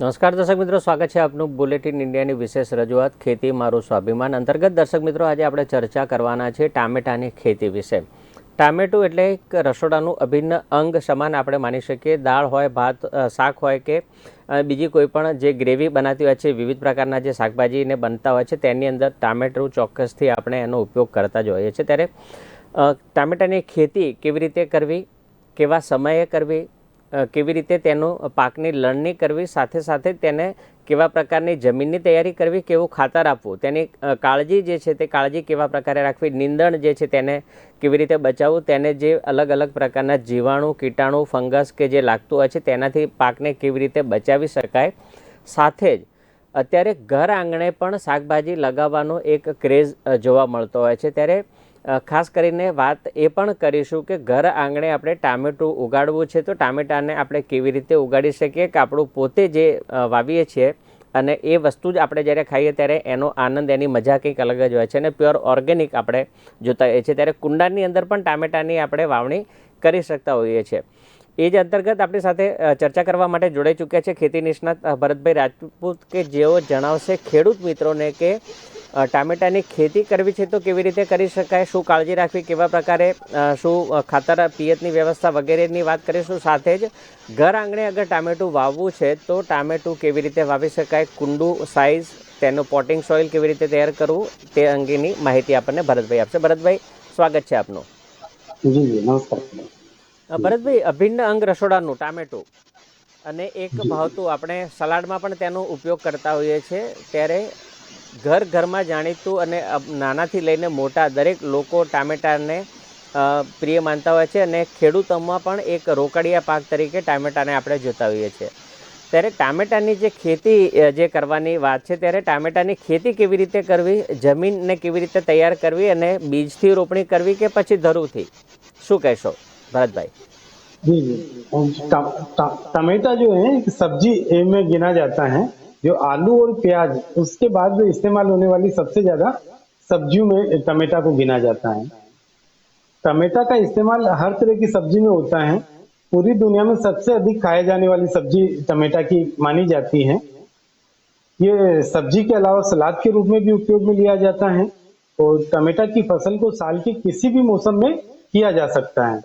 નમસ્કાર દર્શક મિત્રો, સ્વાગત છે આપનું બુલેટિન ઇન્ડિયાની વિશેષ રજૂઆત, ખેતી મારું સ્વાભિમાન. અંતર્ગત દર્શક મિત્રો, આજે આપણે ચર્ચા કરવાના છે ટામેટાની ખેતી વિશે. ટામેટું એટલે એક રસોડાનું અભિન્ન અંગ સમાન આપણે માની શકીએ. દાળ હોય, ભાત શાક હોય કે બીજી કોઈ પણ જે ગ્રેવી બનાતી હોય છે, વિવિધ પ્રકારના જે શાકભાજીને બનતા હોય છે, તેની અંદર ટામેટું ચોક્કસથી આપણે એનો ઉપયોગ કરતા જ હોઈએ છીએ. ત્યારે ટામેટાની ખેતી કેવી રીતે કરવી, કેવા સમયે કરવી કેવી રીતે તેનું પાકની લણણી કરવી, સાથે સાથે તેને કેવા પ્રકારની જમીનની તૈયારી કરવી, કેવું ખાતર આપવું, તેની કાળજી જે છે તે કાળજી કેવા પ્રકારે રાખવી, નીંદણ જે છે તેને કેવી રીતે બચાવવું, તેને જે અલગ અલગ પ્રકારના જીવાણુ, કીટાણુ, ફંગસ કે જે લાગતું હોય છે તેનાથી પાકને કેવી રીતે બચાવી શકાય. સાથે જ અત્યારે ઘર આંગણે પણ શાકભાજી લગાવવાનો એક ક્રેઝ જોવા મળતો હોય છે. ત્યારે ખાસ કરીને વાત એ પણ કરીશું કે ઘર આંગણે આપણે ટામેટું ઉગાડવું છે તો ટામેટાને આપણે કેવી રીતે ઉગાડી શકીએ કે આપણું પોતે જે વાવીએ છીએ અને એ વસ્તુ જ આપણે જ્યારે ખાઈએ ત્યારે એનો આનંદ, એની મજા કંઈક અલગ જ હોય છે અને પ્યોર ઓર્ગેનિક આપણે જોતા હોઈએ છીએ. ત્યારે કુંડાની અંદર પણ ટામેટાની આપણે વાવણી કરી શકતા હોઈએ છીએ. એ જ અંતર્ગત આપણી સાથે ચર્ચા કરવા માટે જોડાઈ ચૂક્યા છે ખેતી નિષ્ણાત ભરતભાઈ રાજપૂત કે જેઓ જણાવશે ખેડૂત મિત્રોને કે ટામેટાની ખેતી કરવી છે તો કેવી રીતે કરી શકાય? શું કાળજી રાખવી? કેવા પ્રકારે શું ખાતર પિયતની વ્યવસ્થા વગેરેની વાત કરીશું? સાથે જ ઘર આંગણે અગર ટામેટું વાવવું છે તો ટામેટું કેવી રીતે વાવી શકાય? કુંડું સાઇઝ તેનું પોટિંગ સોઇલ કેવી રીતે તૈયાર કરવું? તે અંગેની માહિતી આપણને ભરતભાઈ આપશે. ભરતભાઈ સ્વાગત છે આપનું. જી નમસ્કાર. ભરતભાઈ અભિન્ન અંગ રસોડાનું ટામેટું અને એક ભાવતું આપણે સલાડમાં પણ તેનો ઉપયોગ કરતા હોઈએ છીએ. ત્યારે ઘર ઘરમાં જાણીતું અને અબ- નાનાથી લઈને મોટા દરેક લોકો ટામેટાને અ, પ્રિય માનતા હોય છે અને ખેડૂતોમાં પણ એક રોકડિયા પાક તરીકે ટામેટાને આપણે જોતા હોઈએ છીએ ત્યારે ટામેટાની જે ખેતી અ, જે કરવાની વાત છે ત્યારે ટામેટાની ખેતી કેવી રીતે કરવી જમીનને કેવી રીતે તૈયાર કરવી અને બીજથી રોપણી કરવી કે પછી ધરુથી શું કહેશો ભરતભાઈ जी जी ट- ट- टमाटा जो है एक सब्जी ए में गिना जाता है जो आलू और प्याज, उसके बाद जो इस्तेमाल होने वाली सबसे ज़्यादा सब्जियों में टमेटा को गिना जाता है। टमेटा का इस्तेमाल हर तरह की सब्ज़ी में होता है। पूरी दुनिया में सबसे अधिक खाए जाने वाली सब्ज़ी टमेटा की मानी जाती है। ये सब्ज़ी के अलावा सलाद के रूप में भी उपयोग में लिया जाता है और टमेटा की फ़सल को साल के किसी भी मौसम में किया जा सकता है।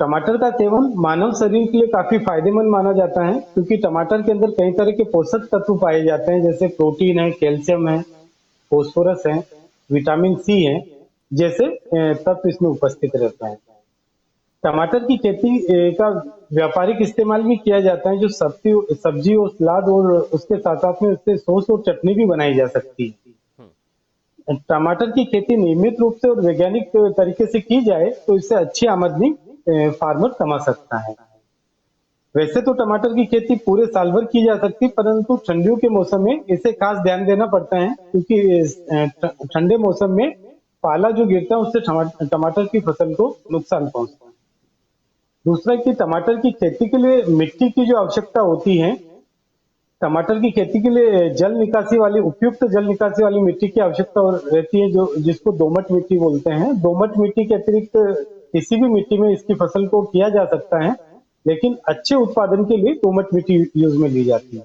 टमाटर का सेवन मानव शरीर के लिए काफ़ी फ़ायदेमंद माना जाता है, क्योंकि टमाटर के अंदर कई तरह के पोषक तत्व पाए जाते हैं, जैसे प्रोटीन है, कैल्शियम है, फोस्फोरस है, विटामिन सी है, जैसे तत्व इसमें उपस्थित रहता है। टमाटर की खेती का व्यापारिक इस्तेमाल भी किया जाता है, जो सब्ज़ी सब्ज़ी और सलाद और उसके साथ साथ में उससे सॉस और चटनी भी बनाई जा सकती है। टमाटर की खेती नियमित रूप से और वैज्ञानिक तरीके से की जाए तो इससे अच्छी आमदनी फार्मर कमा सकता है। वैसे तो टमाटर की खेती पूरे साल भर की जा सकती, परंतु ठंडियों के मौसम में इसे खास ध्यान देना पड़ता है, क्योंकि ठंडे मौसम में पाला जो गिरता है, उससे टमाटर की फ़सल को नुकसान पहुँचता है। दूसरा कि टमाटर की खेती के लिए मिट्टी की जो आवश्यकता होती है, टमाटर की खेती के लिए जल निकासी वाली, उपयुक्त जल निकासी वाली मिट्टी की आवश्यकता रहती है, जो, जिसको दोमट मिट्टी बोलते हैं। दोमट मिट्टी के अतिरिक्त किसी भी मिट्टी में इसकी फ़सल को किया जा सकता है, लेकिन अच्छे उत्पादन के लिए दोमट मिट्टी यूज़ में ली जाती है।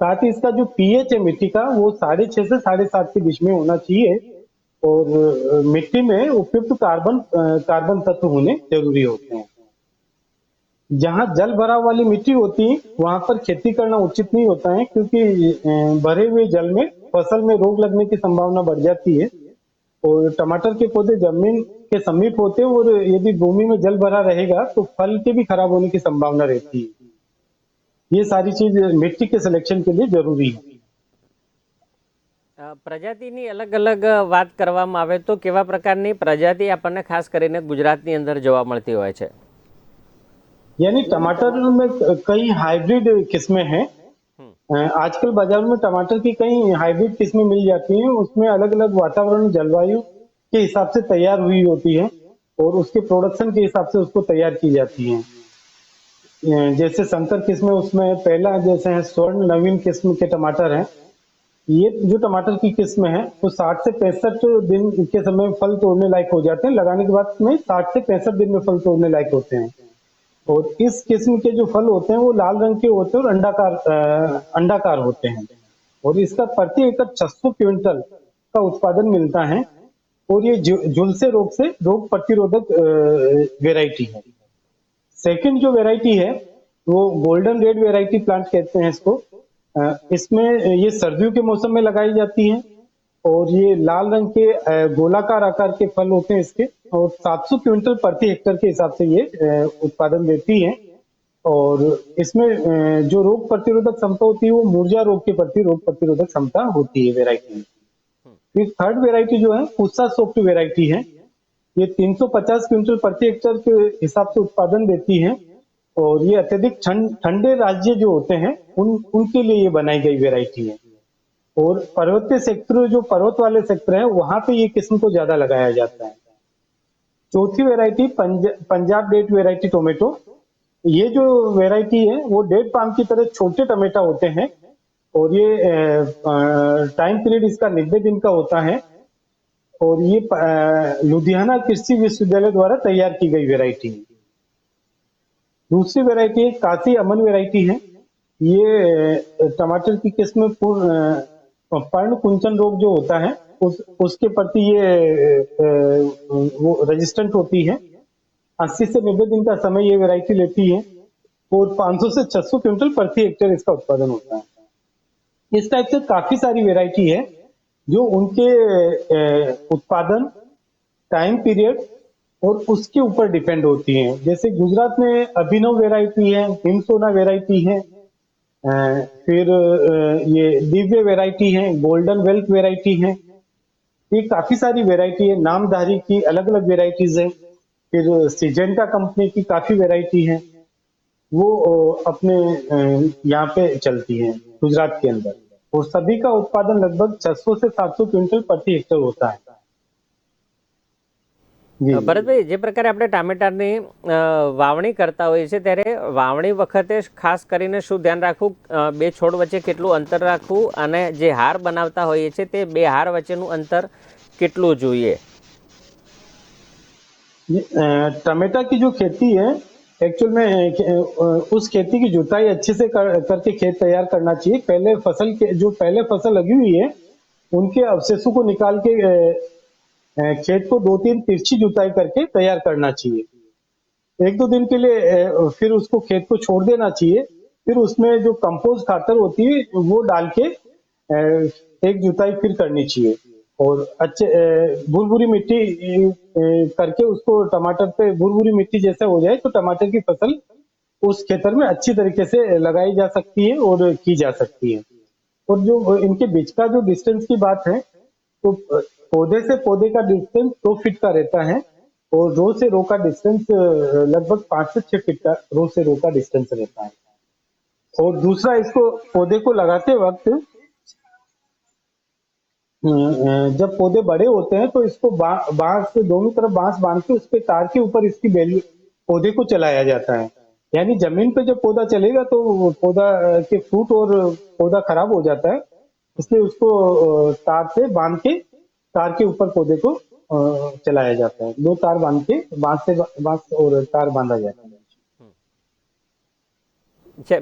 साथ ही इसका जो पीएच है मिट्टी का, वो साढ़े छह से साढ़े सात के बीच में होना चाहिए, और मिट्टी में उपयुक्त कार्बन कार्बन तत्व होने ज़रूरी होते हैं। जहाँ जल भराव वाली मिट्टी होती है वहाँ पर खेती करना उचित नहीं होता है, क्योंकि भरे हुए जल में, फ़सल में रोग लगने की संभावना बढ़ जाती है, और टमाटर के पौधे ज़मीन के समीप होते हैं और यदि भूमि में जल भरा रहेगा तो फल के भी खराब होने की संभावना रहती है ये सारी चीज मिट्टी के सिलेक्शन के लिए जरूरी है અ, પ્રજાતિની અલગ અલગ વાત કરવામાં આવે તો કેવા પ્રકારની પ્રજાતિ આપણને ખાસ કરીને ગુજરાતની અંદર જોવા મળતી હોય છે यानी टमाटर में कई हाइब्रिड किस्में हैं अ, आजकल बाजार में टमाटर की कई हाइब्रिड किस्में मिल जाती हैं उसमें अलग अलग वातावरण जलवायु के हिसाब से तैयार हुई होती है और उसके प्रोडक्शन के हिसाब से उसको तैयार की जाती है। जैसे संकर किस्में, उसमें पहला जैसे है स्वर्ण, नवीन किस्म के टमाटर हैं। ये जो टमाटर की किस्म है, वो तो साठ से पैंसठ दिन के समय फल तोड़ने लायक हो जाते हैं। लगाने के बाद में साठ से पैंसठ दिन में फल तोड़ने लायक होते हैं। और इस किस्म के जो फल होते हैं, वो लाल रंग के होते हैं और अंडाकार अंडाकार होते हैं। और इसका प्रति एकड़ 600 क्विंटल का उत्पादन मिलता है। और ये झुलसे रोग से, रोग प्रतिरोधक वेराइटी है। सेकंड जो वेराइटी है, वो गोल्डन रेड वेराइटी प्लांट कहते हैं इसको। इसमें ये सर्दियों के मौसम में लगाई जाती है और ये लाल रंग के गोलाकार आकार के फल होते हैं इसके और 700 क्विंटल प्रति हेक्टर के हिसाब से ये उत्पादन देती है। और इसमें जो रोग प्रतिरोधक क्षमता होती है, वो मूर्जा रोग के प्रति रोग प्रतिरोधक क्षमता होती है वेराइटी में। फिर थर्ड वेराइटी जो है पुस्सा सोफ्ट वेराइटी है। ये 350 क्विंटल प्रति हेक्टर के हिसाब से उत्पादन देती है और ये अत्यधिक ठंड ठंडे राज्य जो होते हैं उन उनके लिए ये बनाई गई वेराइटी है। और पर्वतीय सेक्टर जो पर्वत वाले सेक्टर हैं वहाँ पे ये किस्म को ज़्यादा लगाया जाता है। चौथी वेराइटी पंज, पंजाब डेट वेराइटी टोमेटो ये जो वेराइटी है वो डेट पाम की तरह छोटे टमेटा होते हैं और ये टाइम पीरियड इसका नब्बे दिन का होता है। और ये लुधियाना कृषि विश्वविद्यालय द्वारा तैयार की गई वेराइटी है दूसरी वेराइटी है काशी अमन वेराइटी है। ये टमाटर की किस्म पूर्ण, पर्ण कुंचन रोग जो होता है उस उसके प्रति ये वो रेजिस्टेंट होती है। 80 से 90 दिन का समय ये वेराइटी लेती है। और 500 से 600 क्विंटल प्रति हेक्टेयर इसका उत्पादन होता है। इस टाइप से काफ़ी सारी वेराइटी है, जो उनके उत्पादन टाइम पीरियड और उसके ऊपर डिपेंड होती है। जैसे गुजरात में अभिनव वेराइटी है हिमसोना वेराइटी है फिर ये दिव्य वेराइटी है गोल्डन वेल्थ वेराइटी है। ये काफ़ी सारी वेराइटी है, नामधारी की अलग अलग वेराइटीज है। फिर सिजेंटा कंपनी की काफ़ी वेराइटी है। वो अपने यहाँ पे चलती है। गुजरात के अंदर और सभी का उत्पादन लगभग 600 से 700 क्विंटल प्रति हेक्टर होता है જી ભરતભાઈ જે પ્રકારે આપણે ટામેટાની અ, વાવણી કરતા હોઈએ છીએ ત્યારે વાવણી વખતે ખાસ કરીને શું ધ્યાન રાખવું અ, બે છોડ વચ્ચે કેટલું અંતર રાખવું અને જે હાર બનાવતા હોઈએ છીએ તે બે હાર વચ્ચેનું અંતર કેટલું જોઈએ ये, अ, टमाटर की जो खेती है एक्चुअल में उस खेती की जुताई अच्छे से कर, करके खेत तैयार करना चाहिए। पहले फ़सल के जो पहले फ़सल लगी हुई है उनके अवशेषों को निकाल के खेत को दो तीन तिरछी जुताई करके तैयार करना चाहिए। एक दो दिन के लिए फिर उसको खेत को छोड़ देना चाहिए। फिर उसमें जो कंपोस्ट खातर होती है वो डाल के एक जुताई फिर करनी चाहिए। और अच्छे भुरभुरी मिट्टी करके उसको टमाटर पे भुरभुरी मिट्टी जैसे हो जाए तो टमाटर की फ़सल उस खेतर में अच्छी तरीके से लगाई जा सकती है और की जा सकती है। और जो इनके बीच का जो डिस्टेंस की बात है तो पौधे से पौधे का डिस्टेंस दो फीट का रहता है और रो से रो का डिस्टेंस लगभग पाँच से छह फीट का रो से रो का डिस्टेंस रहता है। और दूसरा इसको, पौधे को लगाते वक्त जब पौधे बड़े होते हैं तो इसको बा- बाँस से दोनों तरफ़ बाँस बाँध के उसके तार के ऊपर इसकी बेली पौधे को चलाया जाता है। यानी ज़मीन पे जब पौधा चलेगा तो पौधा के फ्रूट और पौधा खराब हो जाता है। इसलिए उसको तार से बाँध के, तार के ऊपर पौधे को चलाया जाता है। दो तार बाँध के, बाँस से बाँस और तार बांधा जाता है।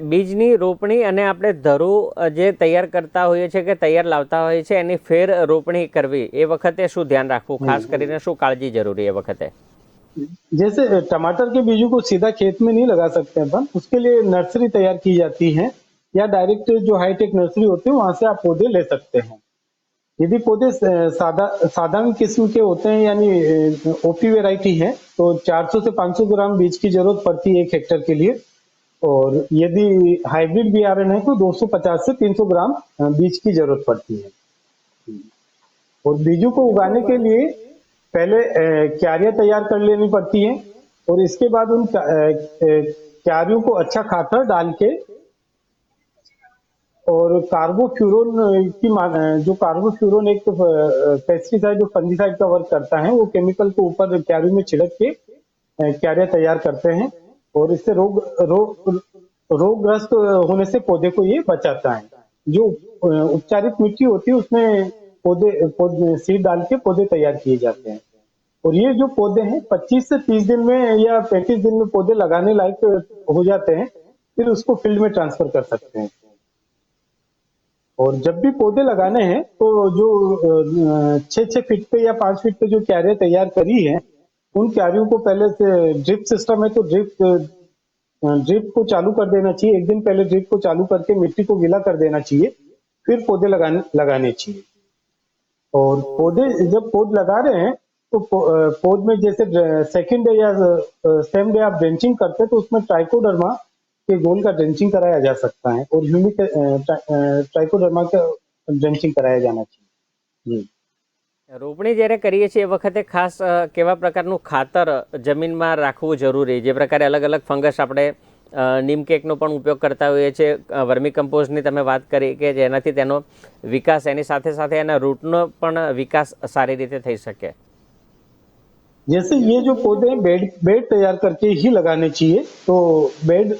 બીજની રોપણી અને આપણે ધરું અ, જે તૈયાર કરતા હોઈએ છીએ કે તૈયાર લાવતા હોઈએ છીએ એની ફેર રોપણી કરવી એ વખતે શું ધ્યાન રાખવું ખાસ કરીને શું કાળજી જરૂરી એ વખતે जैसे टमाटर के बीजों को सीधा खेत में नहीं लगा सकते अपन उसके लिए नर्सरी तैयार की जाती है या डायरेक्ट जो हाईटेक नर्सरी होती है वहां से आप पौधे ले सकते हैं यदि पौधे अ, सादा साधारण किस्म के होते हैं यानी ओपी वैरायटी है तो 400 से 500 ग्राम बीज की जरूरत पड़ती है एक हेक्टर के लिए और यदि हाइब्रिड बियारण है तो 250 से 300 ग्राम बीज की ज़रूरत पड़ती है। और बीजों को उगाने के लिए पहले क्यारियाँ तैयार कर लेनी पड़ती है और इसके बाद उन क्या- क्यारियों को अच्छा खाकर डाल के और कार्बोफ्यूरोन की जो कार्बोफ्यूरोन एक पेस्टिसाइड जो फंजीसाइड का वर्क करता है, वो केमिकल को ऊपर क्यारियों में छिड़क के क्यारियाँ तैयार करते हैं। और इससे रोग रोग, रोगग्रस्त होने से पौधे को ये बचाता है। जो उपचारित मिट्टी होती है, उसमें पौधे सीड डाल के पौधे तैयार किए जाते हैं। और ये जो पौधे हैं 25 से 30 दिन में या 35 दिन में पौधे लगाने लायक हो जाते हैं, फिर उसको फ़ील्ड में ट्रांसफ़र कर सकते हैं। और जब भी पौधे लगाने हैं तो जो छः छः फीट पे या पाँच फीट पे जो क्यारियाँ तैयार करी है उन क्यारियों को पहले से, ड्रिप सिस्टम है तो ड्रिप ड्रिप को चालू कर देना चाहिए। एक दिन पहले ड्रिप को चालू करके मिट्टी को गीला कर देना चाहिए, फिर पौधे लगाने लगाने चाहिए। और पौधे जब पौध लगा रहे हैं तो पौध में जैसे सेकेंड डे या सेम डे आप ड्रेंचिंग करते हैं तो उसमें ट्राइकोडर्मा के गोल का ड्रेंचिंग कराया जा सकता है, और ह्यूमिक ट्राइकोडर्मा का ड्रेंचिंग कराया जाना चाहिए। जी। રોપણી જ્યારે કરીએ છીએ એ વખતે ખાસ અ, કેવા પ્રકારનું ખાતર જમીનમાં રાખવું જરૂરી જે પ્રકારે અલગ અલગ ફંગસ આપણે અ, નીમ કેકનો પણ ઉપયોગ કરતા હોઈએ છીએ અ, વર્મી કમ્પોઝની તમે વાત કરી કે જેનાથી તેનો વિકાસ એની સાથે સાથે એના રૂટનો પણ વિકાસ સારી રીતે થઈ શકે जैसे ये जो पौधे हैं बेड बेड तैयार करके ही लगाने चाहिए तो बेड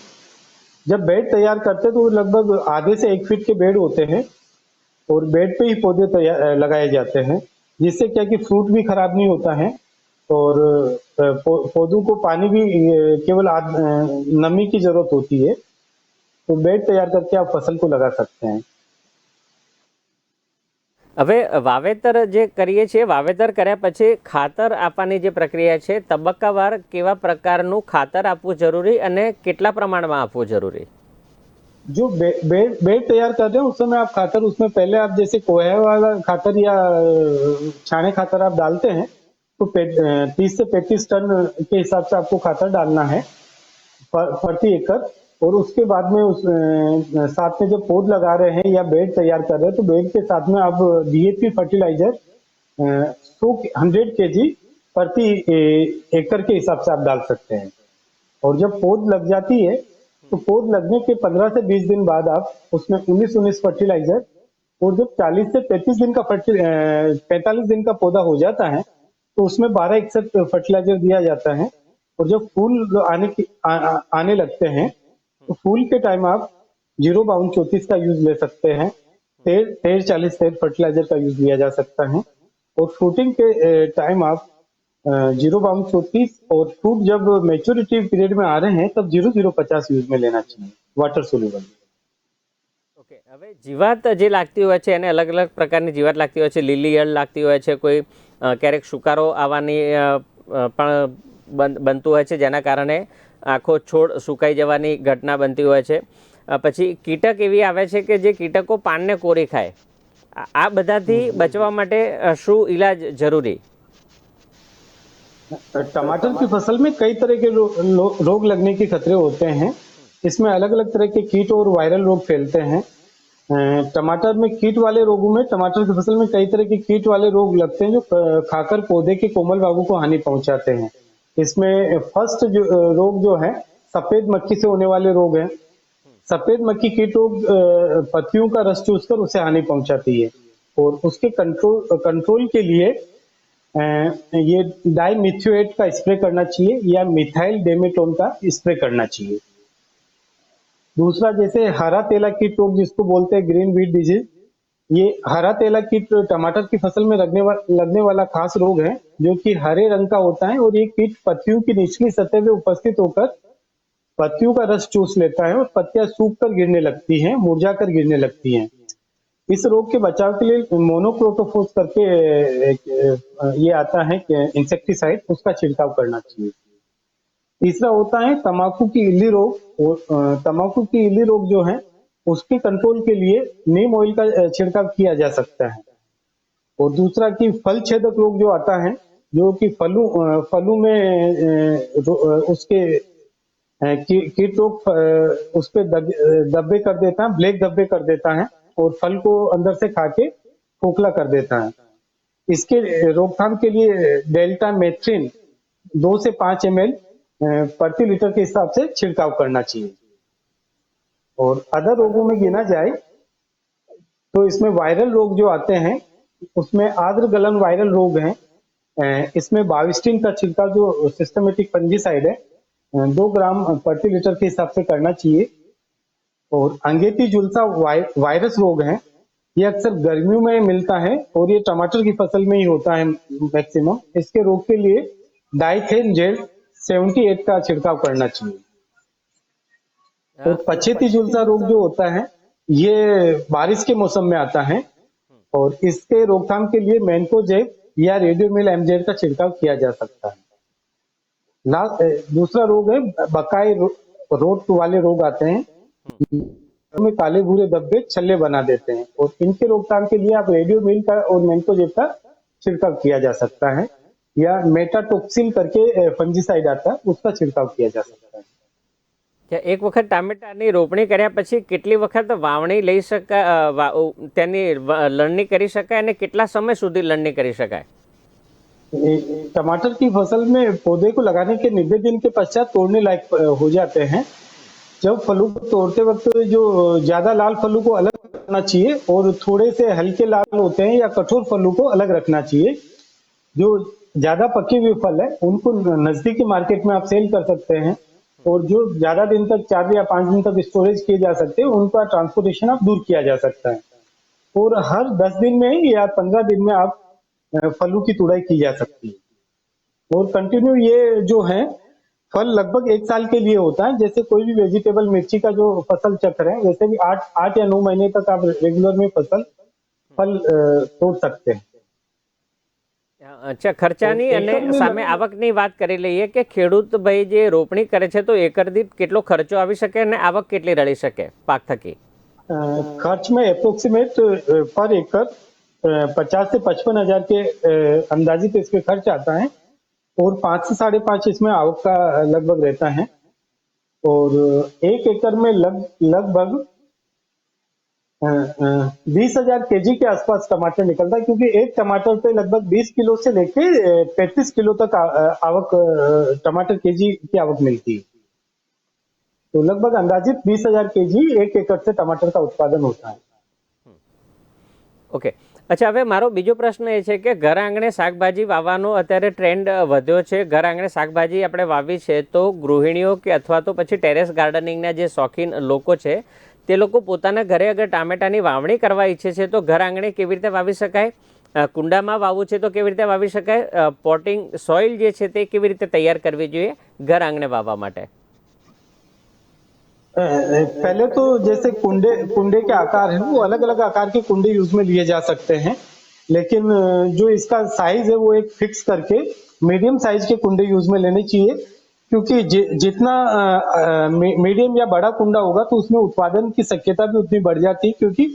जब बेड तैयार करते हैं तो वो लगभग आधे से एक फीट के बेड होते हैं और बेड पे ही पौधे तैयार अ, लगाए जाते हैं जिससे क्या कि फ्रूट भी खराब नहीं होता है और अ, पौ- पौधों को पानी भी अ, केवल आध- अ, नमी की जरूरत होती है तो बेड तैयार करके आप फसल को लगा सकते हैं હવે વાવેતર જે કરીએ છીએ વાવેતર કર્યા પછી ખાતર આપવાની જે પ્રક્રિયા છે તબક્કાવાર કેવા પ્રકારનું ખાતર આપવું જરૂરી અને કેટલા પ્રમાણમાં આપવું જરૂરી जो बेड बेड तैयार कर रहे हैं, उस समय आप खातर, उसमें पहले आप जैसे कोया वाला खातर या छाने खातर आप डालते हैं तो तीस से पैंतीस टन के हिसाब से आपको खातर डालना है प्रति एकड़। और उसके बाद में उस साथ में जब पौध लगा रहे हैं या बेड तैयार कर रहे हैं तो बेड के साथ में आप डीएपी फर्टिलाइज़र सौ हंड्रेड के जी प्रति एकड़ के हिसाब से आप डाल सकते हैं। और जब पौध लग जाती है तो पौध लगने के 15 से 20 दिन बाद आप उसमें 19 19 फर्टिलाइज़र और जब 40 से 35 दिन का पैंतालीस दिन का पौधा हो जाता है तो उसमें 12 इकसठ फर्टिलाइज़र दिया जाता है और जब फूल आने की आ, आ, आने लगते हैं तो फूल के टाइम आप ज़ीरो बाउंड चौतीस का यूज़ ले सकते हैं तेर तेर चालीस तेर फर्टिलाइज़र का यूज़ लिया जा सकता है और फ्रूटिंग के टाइम आप जीरो बाउंड चौतीस और फ्रूट जब मेच्योरिटी पीरियड में आ रहे हैं तब जीरो जीरो पचास यूज में लेना चाहिए वाटर सोल्यूबल ઓકે હવે જીવાત જે લાગતી હોય છે એને અલગ અલગ પ્રકારની જીવાત લાગતી હોય છે લીલી ઈયળ લાગતી હોય છે કોઈ અ, ક્યારેક સુકારો આવવાની અ, અ, પણ બન- બનતું હોય છે જેના કારણે આખો છોડ સુકાઈ જવાની ઘટના બનતી હોય છે અ, પછી કીટક એવી આવે છે કે જે કીટકો પાનને કોરી ખાય આ- આ બધાથી બચવા માટે અ, શું ઈલાજ જરૂરી टमाटर की फ़सल में कई तरह के रोग लगने के खतरे होते हैं। इसमें अलग अलग तरह के कीट और वायरल रोग फैलते हैं। टमाटर में कीट वाले रोगों में, टमाटर की फ़सल में कई तरह के कीट वाले रोग लगते हैं जो खाकर पौधे के कोमल भागों को हानि पहुंचाते हैं। इसमें फ़र्स्ट जो रोग जो है, सफ़ेद मक्खी से होने वाले रोग हैं। सफ़ेद मक्खी कीट रोग पत्तियों का रस चूसकर उसे हानि पहुंचाती है। और उसके कंट्रोल कंट्रोल के लिए अ, डाई डाइमिथ्योएट का स्प्रे करना चाहिए या मिथाइल डेमेटोन का स्प्रे करना चाहिए। दूसरा जैसे हरा तेला कीट रोग जिसको बोलते हैं ग्रीन वीट डिज़ीज़ ये हरा तेला कीट टमाटर की फ़सल में लगने वा, लगने वाला खास रोग है जो कि हरे रंग का होता है और ये कीट पत्तियों की निचली सतह पे उपस्थित होकर पत्तियों का रस चूस लेता है और पत्तियाँ सूख कर गिरने लगती हैं मुरझा कर गिरने लगती हैं। इस रोग के बचाव के लिए मोनोक्रोटोफोस करके ये आता है इंसेक्टिसाइड उसका छिड़काव करना चाहिए। तीसरा होता है तंबाकू की इल्ली रोग। तंबाकू की इल्ली रोग जो है उसके कंट्रोल के लिए नीम ऑयल का छिड़काव किया जा सकता है। और दूसरा कि फल छेदक रोग जो आता है जो कि फलू फलू में उसके कीट रोग उस पे दग- अ, धब्बे कर देता है ब्लैक धब्बे कर देता है। और फल को अंदर से खा के खोखला कर देता है। इसके रोकथाम के लिए डेल्टा मेथ्रिन दो से पाँच एम प्रति लीटर के हिसाब से छिड़काव करना चाहिए। और अदर रोगों में गिना जाए तो इसमें वायरल रोग जो आते हैं, उसमें आर्द्र गलन वायरल रोग है। इसमें बाविस्टिन का छिड़काव जो सिस्टमेटिक पंजीसाइड है दो ग्राम प्रति लीटर के हिसाब से करना चाहिए। और अंगेती जुलसा वाय, वायरस रोग है। ये अक्सर गर्मियों में मिलता है और ये टमाटर की फ़सल में ही होता है मैक्सिमम। इसके रोग के लिए डाइथेन जेल 78 का छिड़काव करना चाहिए। और पछेती झुलसा रोग जो होता है ये बारिश के मौसम में आता है और इसके रोकथाम के लिए मैनकोजेब या रेडियोमिल एमजेड का छिड़काव किया जा सकता है। लास्ट दूसरा रोग है बकाई रो, रोट वाले रोग आते हैं। में काले भूरे धब्बे छल्ले बना देते हैं और इनके रोकथाम के लिए आप रेडियो मिल का और मैनकोजेब का छिड़काव किया जा सकता है या मेटाटोक्सिल करके फंजीसाइड आता है उसका छिड़काव किया जा सकता है કે એક વખત ટામેટાની રોપણી કર્યા પછી કેટલી વખત વાવણી લઈ શકાય અ, વા- ઉ, તેની વ- લણણી કરી શકાય અને કેટલા સમય સુધી લણણી કરી શકાય ये टमाटर की फसल में पौधे को लगाने के नब्बे दिन के पश्चात तोड़ने लायक अ, हो जाते हैं जब फलों को तोड़ते वक्त जो ज़्यादा लाल फलों को अलग रखना चाहिए और थोड़े से हल्के लाल होते हैं या कठोर फलों को अलग रखना चाहिए, जो ज़्यादा पके हुए फल है, उनको नजदीकी मार्केट में आप सेल कर सकते हैं और जो ज़्यादा दिन तक, चार या पाँच दिन तक स्टोरेज किए जा सकते हैं, उनका ट्रांसपोर्टेशन आप दूर किया जा सकता है। और हर दस दिन में या पंद्रह दिन में आप फलों की तुड़ाई की जा सकती है। और कंटिन्यू ये जो है फल लगभग एक साल के लिए होता है जैसे कोई भी वेजिटेबल मिर्ची का जो फसल चक्र है वैसे भी आठ आठ या नौ महीने तक आप रेगुलर में फसल फल अ, तोड़ सकते हैं અચ્છા ખર્ચાની અને એકરની સામે લણણી- આવકની વાત કરી લઈએ કે ખેડૂત ભાઈ જે રોપણી કરે છે તો એકર દીઠ કેટલો ખર્ચો આવી શકે અને આવક કેટલી રળી શકે પાક થકી अ, खर्च में अप्रोक्सीमेट पर एकड़ पचास से पचपन हजार के अ, अंदाजित इस पे खर्च आता है और पाँच से साढ़े पाँच इसमें आवक का लगभग रहता है। और एक एकड़ में लग, लगभग बीस हज़ार के जी के आसपास टमाटर निकलता है, क्योंकि एक टमाटर पे लगभग बीस किलो से लेके पैंतीस किलो तक आवक टमाटर के जी की आवक मिलती है। तो लगभग अंदाजित बीस हज़ार के जी एक एकड़ से टमाटर का उत्पादन होता है। ઓકે અચ્છા, હવે મારો બીજો પ્રશ્ન એ છે કે ઘર આંગણે શાકભાજી વાવવાનો અત્યારે ટ્રેન્ડ વધ્યો છે. ઘર આંગણે શાકભાજી આપણે વાવી છે તો ગૃહિણીઓ કે અથવા તો પછી ટેરેસ ગાર્ડનિંગના જે શોખીન લોકો છે, તે લોકો પોતાના ઘરે અગર ટામેટાની વાવણી કરવા ઈચ્છે છે તો ઘર આંગણે કેવી રીતે વાવી શકાય? કુંડામાં વાવવું છે તો કેવી રીતે વાવી શકાય? પોટિંગ સોઇલ જે છે તે કેવી રીતે તૈયાર કરવી જોઈએ ઘર આંગણે વાવવા માટે? पहले तो जैसे कुंडे कुंडे के आकार है, वो अलग अलग आकार के कुंडे यूज़ में लिए जा सकते हैं। लेकिन जो इसका साइज़ है, वो एक फिक्स करके मीडियम साइज़ के कुंडे यूज़ में लेने चाहिए। क्योंकि जितना मीडियम या बड़ा कुंडा होगा तो उसमें उत्पादन की शक्यता भी उतनी बढ़ जाती है, क्योंकि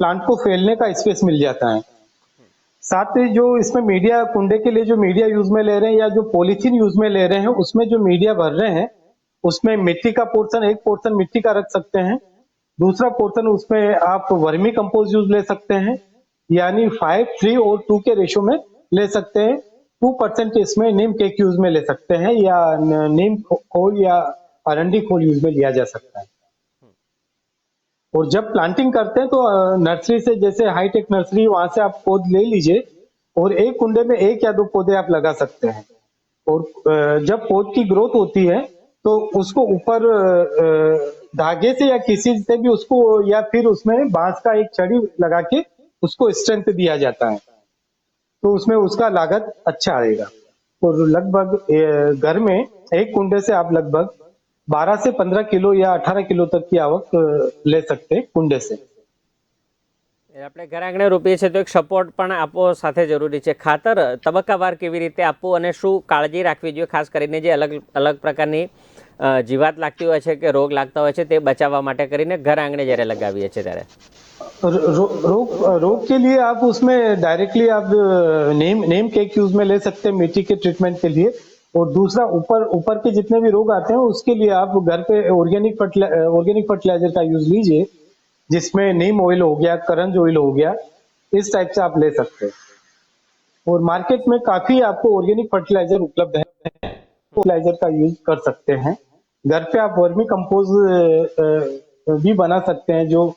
प्लांट को फैलने का स्पेस मिल जाता है। साथ ही जो इसमें मीडिया कुंडे के लिए जो मीडिया यूज़ में ले रहे हैं या जो पॉलीथीन यूज़ में ले रहे हैं, उसमें जो मीडिया भर रहे हैं उसमें मिट्टी का पोर्शन, एक पोर्शन मिट्टी का रख सकते हैं। दूसरा पोर्शन उसमें आप वर्मी कंपोज यूज़ ले सकते हैं, यानी फाइव थ्री और टू के रेशो में ले सकते हैं। टू परसेंट इसमें नीम केक यूज़ में ले सकते हैं, या नीम खोल या अरंडी खोल यूज़ में लिया जा सकता है। और जब प्लांटिंग करते हैं तो नर्सरी से जैसे हाईटेक नर्सरी वहाँ से आप पौध ले लीजिए, और एक कुंडे में एक या दो पौधे आप लगा सकते हैं। और जब पौध की ग्रोथ होती है तो उसको ऊपर धागे से या किसी से भी उसको, या फिर उसमें बाँस का एक छड़ी लगा के उसको स्ट्रेंथ दिया जाता है। तो उसमें उसका लागत अच्छा आएगा। और लगभग घर में एक कुंडे से आप लगभग 12 से 15 किलो या 18 किलो तक की आवक ले सकते हैं कुंडे से। આપણે ઘર આંગણે રોપીએ છીએ તો એક સપોર્ટ પણ આપવો સાથે જરૂરી છે ખાતર તબક્કાવાર કેવી રીતે આપવું અને શું કાળજી રાખવી જોઈએ ખાસ કરીને જે અલગ અલગ પ્રકારની અ, જીવાત લાગતી હોય છે કે રોગ લાગતા હોય છે તે બચાવવા માટે કરીને ઘર આંગણે જ્યારે લગાવીએ છીએ ત્યારે रो- रो- रोग रोग के लिए आप उसमें डायरेक्टली आप अ, नीम नीम केक यूज में ले सकते हैं मिट्टी के ट्रीटमेंट के लिए और दूसरा ऊपर ऊपर के जितने भी रोग आते हैं उसके लिए आप घर पे ऑर्गेनिक ऑर्गेनिक फर्टिलाइजर का यूज लीजिए जिसमें नीम ऑयल हो गया करंज ऑयल हो गया इस टाइप से आप ले सकते हैं और मार्केट में काफी आपको ऑर्गेनिक फर्टिलाइजर उपलब्ध है फर्टिलाइजर का यूज कर सकते हैं घर पे आप वर्मी कंपोज भी बना सकते हैं जो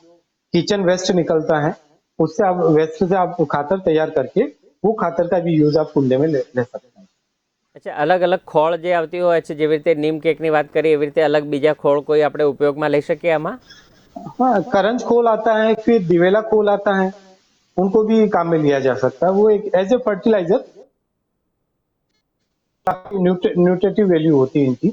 किचन वेस्ट निकलता है उससे आप वेस्ट से आप खातर तैयार करके वो खातर का भी यूज आप कुंडे में ले, ले सकते हैं અચ્છા અલગ અલગ ખોળ જે આવતી હોય છે જેવી રીતે નીમ કેકની વાત કરી એવી રીતે અલગ બીજા ખોળ કોઈ આપણે ઉપયોગમાં લઈ શકીએ આમાં हाँ करंज खोल आता है फिर दिवेला खोल आता है उनको भी काम में लिया जा सकता है वो एक as a fertiliser nutritive value होती है इनकी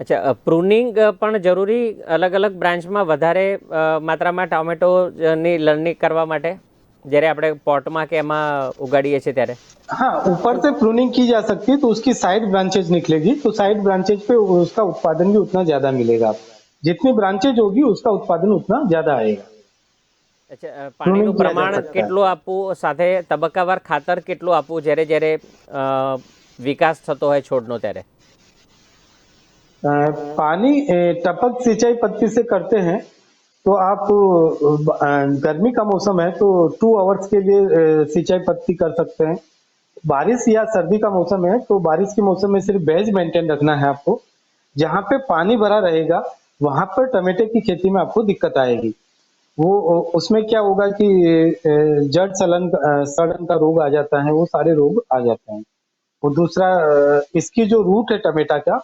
અચ્છા પ્રુનિંગ પણ જરૂરી અલગ અલગ બ્રાન્ચમાં વધારે અ, માત્રામાં ટોમેટોની લણણી કરવા માટે જ્યારે આપણે પોટમાં કે એમાં ઉગાડીએ છીએ ત્યારે हाँ ऊपर से प्रूनिंग की जा सकती है तो उसकी साइड ब्रांचेज निकलेगी तो साइड ब्रांचेज पे उसका उत्पादन भी उतना ज्यादा मिलेगा जितनी ब्रांचेज होगी उसका उत्पादन उतना ज्यादा आएगा અચ્છા અ, પાણીનું Pruning પ્રમાણ કિયા જા સકતા હૈ. કેટલું આપવું સાથે તબક્કાવાર ખાતર કેટલું આપવું જ્યારે જ્યારે અ, વિકાસ થતો હોય છોડનો ત્યારે अ, पानी अ, टपक सिंचाई पत्ती से करते हैं तो आप अ, गर्मी का मौसम है तो टू आवर्स के लिए अ, सिंचाई पत्ती कर सकते हैं बारिश या सर्दी का मौसम है तो बारिश के मौसम में सिर्फ बेज मेंटेन रखना है आपको जहाँ पे पानी भरा रहेगा वहाँ पर टमाटे की खेती में आपको दिक्कत आएगी। वो उसमें क्या होगा कि जड़ सलन सड़न का रोग आ जाता है, वो सारे रोग आ जाते हैं। और दूसरा इसकी जो रूट है टमेटा का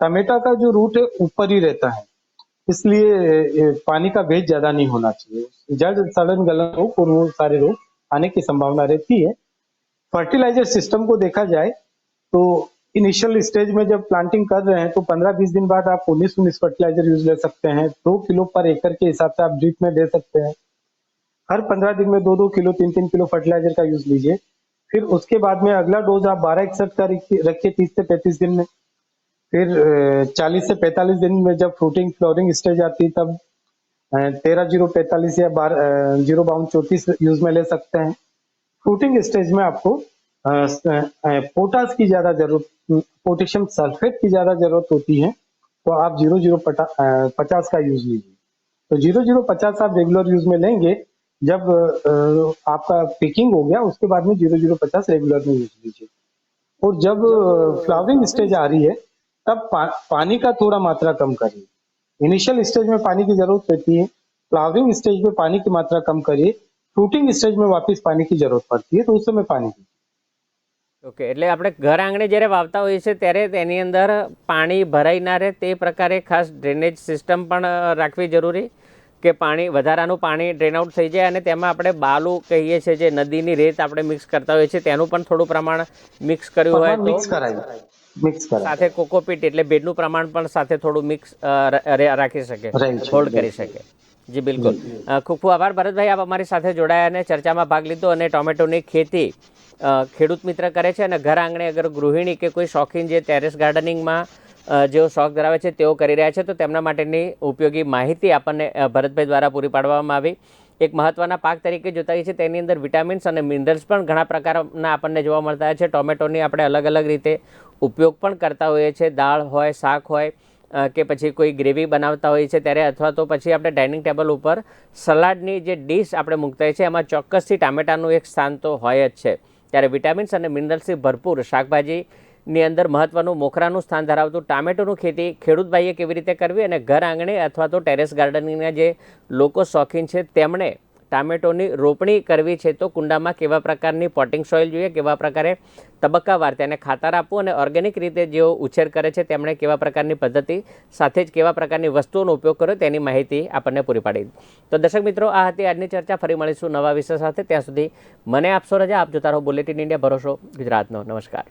टमेटा का जो रूट है ऊपर ही रहता है। इसलिए पानी का भेज ज़्यादा नहीं होना चाहिए। जड़ सड़न गलन रोग और वो सारे रोग आने की संभावना रहती है। फर्टिलाइज़र सिस्टम को देखा जाए तो इनिशियल स्टेज में जब प्लांटिंग कर रहे हैं तो 15-20 दिन बाद आप उन्नीस उन्नीस फर्टिलाइज़र यूज़ ले सकते हैं। दो किलो पर एकड़ के हिसाब से आप ड्रिप में दे सकते हैं। हर पंद्रह दिन में दो दो किलो तीन तीन किलो फर्टिलाइज़र का यूज़ लीजिए। फिर उसके बाद में अगला डोज आप बारह इकसठ का रखिए तीस से पैंतीस दिन में। फिर चालीस से पैंतालीस दिन में जब फ्रूटिंग, फ्लोरिंग स्टेज आती है, तब तेरह ज़ीरो पैंतालीस या बारह ज़ीरो बावन चौतीस यूज़ में ले सकते हैं। फ्रूटिंग स्टेज में आपको पोटास की ज़्यादा ज़रूरत पोटेशियम सल्फेट की ज़्यादा ज़रूरत होती है तो आप ज़ीरो ज़ीरो पचास का यूज़ लीजिए। तो ज़ीरो ज़ीरो पचास आप रेगुलर यूज़ में लेंगे जब आपका पिकिंग हो गया उसके बाद में ज़ीरो ज़ीरो पचास रेगुलर में यूज़ लीजिए। और जब फ्लावरिंग स्टेज आ रही है तब पा, पानी का थोड़ा मात्रा कम करिए। इनिशियल स्टेज में पानी की ज़रूरत रहती है फ्लावरिंग स्टेज में पानी की मात्रा कम करिए फ्रूटिंग स्टेज में वापस पानी की ज़रूरत पड़ती है तो उस समय पानी दीजिए ઓકે એટલે આપણે ઘર આંગણે જ્યારે વાવતા હોઈએ છીએ ત્યારે તેની અંદર પાણી ભરાઈ ના રહે તે પ્રકારે ખાસ ડ્રેનેજ સિસ્ટમ પણ રાખવી જરૂરી કે પાણી વધારાનું પાણી ડ્રેન આઉટ થઈ જાય અને તેમાં આપણે બાલું કહીએ છીએ જે નદીની રેત આપણે મિક્સ કરતા હોઈએ છીએ તેનું પણ થોડું પ્રમાણ મિક્સ કર્યું હોય મિક્સ કરાય મિક્સ સાથે કોકોપીટ એટલે ભેજનું પ્રમાણ પણ સાથે થોડું મિક્સ રાખી શકે હોલ્ડ કરી શકે. જી બિલકુલ. ખૂબ ખૂબ આભાર ભરતભાઈ આપ અમારી સાથે જોડાયા અને ચર્ચામાં ભાગ લીધો અને ટોમેટોની ખેતી ખેડૂત મિત્ર કરે છે અને ઘર આંગણે અગર ગૃહિણી કે કોઈ શોખીન જે ટેરેસ ગાર્ડનિંગમાં જેઓ શોખ ધરાવે છે તેઓ કરી રહ્યા છે, તો તેમના માટેની ઉપયોગી માહિતી આપણને ભરતભાઈ દ્વારા પૂરી પાડવામાં આવી. એક મહત્ત્વના પાક તરીકે જોતા છે તેની અંદર વિટામિન્સ અને મિનરલ્સ પણ ઘણા પ્રકારના આપણને જોવા મળતા છે. ટોમેટોની આપણે અલગ અલગ રીતે ઉપયોગ પણ કરતા હોઈએ છીએ. દાળ હોય, શાક હોય કે પછી કોઈ ગ્રેવી બનાવતા હોઈએ છીએ ત્યારે, અથવા તો પછી આપણે ડાઇનિંગ ટેબલ ઉપર સલાડની જે ડીશ આપણે મૂકતા હોઈએ છીએ, એમાં ચોક્કસથી ટામેટાનું એક સ્થાન તો હોય જ છે. ત્યારે વિટામિન્સ અને મિનરલ્સથી ભરપૂર શાકભાજીની અંદર મહત્ત્વનું મોખરાનું સ્થાન ધરાવતું ટામેટોનું ખેતી ખેડૂત ભાઈએ કેવી રીતે કરવી અને ઘર આંગણે અથવા તો ટેરેસ ગાર્ડનિંગના જે લોકો શોખીન છે, તેમણે ટામેટોની રોપણી કરવી છે તો કુંડામાં કેવા પ્રકારની પોટિંગ સોઇલ જોઈએ, કેવા પ્રકારે તબક્કાવાર તેને ખાતર આપવું અને ઓર્ગેનિક રીતે જેઓ ઉછેર કરે છે તેમણે કેવા પ્રકારની પદ્ધતિ, સાથે જ કેવા પ્રકારની વસ્તુઓનો ઉપયોગ કર્યો તેની માહિતી આપણને પૂરી પાડી. તો દર્શક મિત્રો, આ હતી આજની ચર્ચા. ફરી મળીશું નવા વિષય સાથે. ત્યાં સુધી મને આપશો રજા. આપ જોતા રહો બુલેટિન ઇન્ડિયા ભરોસો ગુજરાતનો. નમસ્કાર.